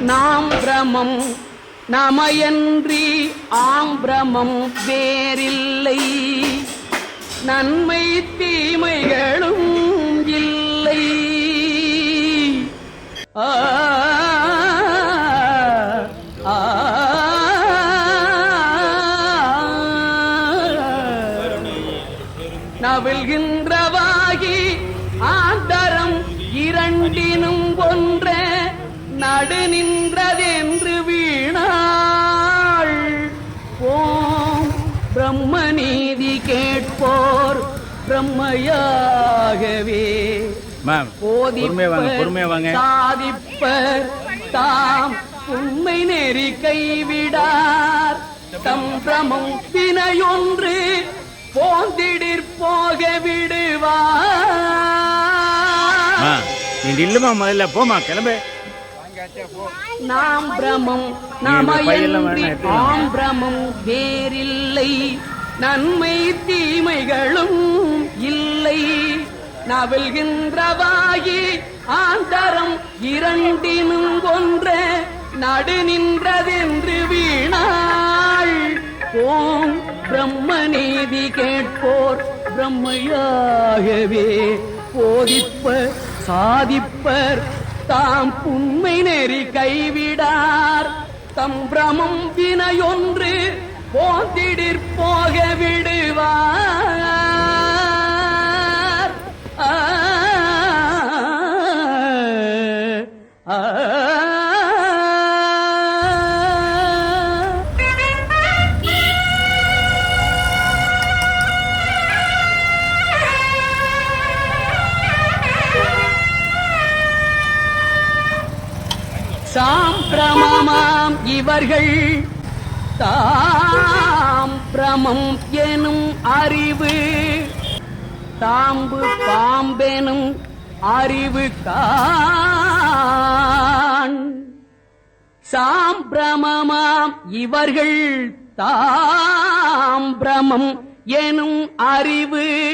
நாம் பிரமம் நமையன்றி ஆம்பிரமம் வேறில்லை நன்மை தீமைகளும் இல்லை ஆ ஆ, ஆந்தரம் இரண்டினும் ஒன்றே நடு நின்றதென்று வீணாள். ஓம் பிரம்ம நீதி கேட்போர் பிரம்மையாகவே. சாதிப்பர் தாம் உண்மை நெறி கைவிடார். தம் பிரமம் வினையொன்று போந்திடிற் போக விடுவார். நீ நில்லுமா முதல்ல போமா கிளம்பு. நாம் பிரமம் நீ இந்த பையெல்லாம் நமையன்றி வேணாம், எடுத்துக்கலாம். ஆம் பிரமம் வேறில்லை. நன்மை தீமைகளும் இல்லை. நவில்கின்றவாகி ஆந்தரம் இரண்டினும் ஒன்ற. நடு நின்றதென்று வீணாள் ஓம் பிரம்ம நீதி கேட்போர் பிரம்மையாகவே. போதிப்பர் சாதிப்பர் தாம் உண்மை நெறி கைவிடார். தம் பிரமம் வினையொன்று போந்திடிற் போகவே சாம்பிரமமாம் இவர்கள். தாம் பிரமம் எனும் அறிவு. தாம்பு பாம்பெனும் அறிவு கான் சாம்பிரமமாம் இவர்கள். தாம் பிரமம் எனும் அறிவு.